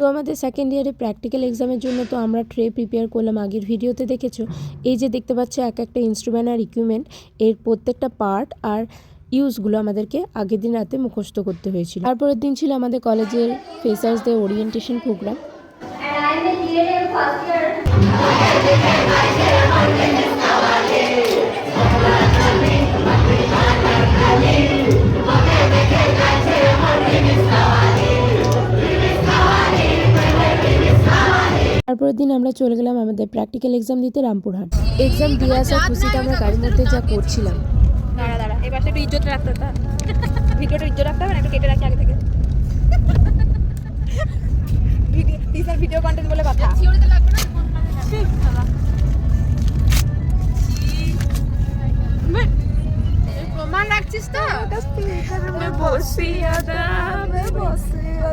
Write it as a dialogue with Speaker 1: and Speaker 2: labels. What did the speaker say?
Speaker 1: তো আমাদের সেকেন্ড ইয়ারে প্র্যাকটিক্যাল এক্সামের জন্য তো আমরা ট্রে প্রিপেয়ার করলাম, আগের ভিডিওতে দেখেছ? এই যে দেখতে পাচ্ছ, এক একটা ইনস্ট্রুমেন্ট আর ইকুইপমেন্ট এর প্রত্যেকটা পার্ট আর ইউজগুলো আমাদেরকে আগের দিন রাতে মুখস্থ করতে হয়েছিল। তারপরের দিন ছিল আমাদের কলেজের ফেসার্সদের ওরিয়েন্টেশন প্রোগ্রাম তারপরের দিন আমরা চলে গেলাম আমাদের প্র্যাকটিক্যাল এক্সাম দিতে রামপুরহাট। এক্সাম দিয়ে আসার খুশিতে আমরা গাড়ির মধ্যে যা করছিলাম।
Speaker 2: দাঁড়া দাঁড়া এই পাশে একটু ইজ্জত রাখতে হতো ভিডিওটা ইজ্জত রাখতে হবে একটু কেটে রাখি আগে থেকে? ভিডিও ভিডিও কন্টেন্ট বলে কথা।
Speaker 3: প্রমাণ রাখছিস তো?
Speaker 2: বসিয়া বসিয়া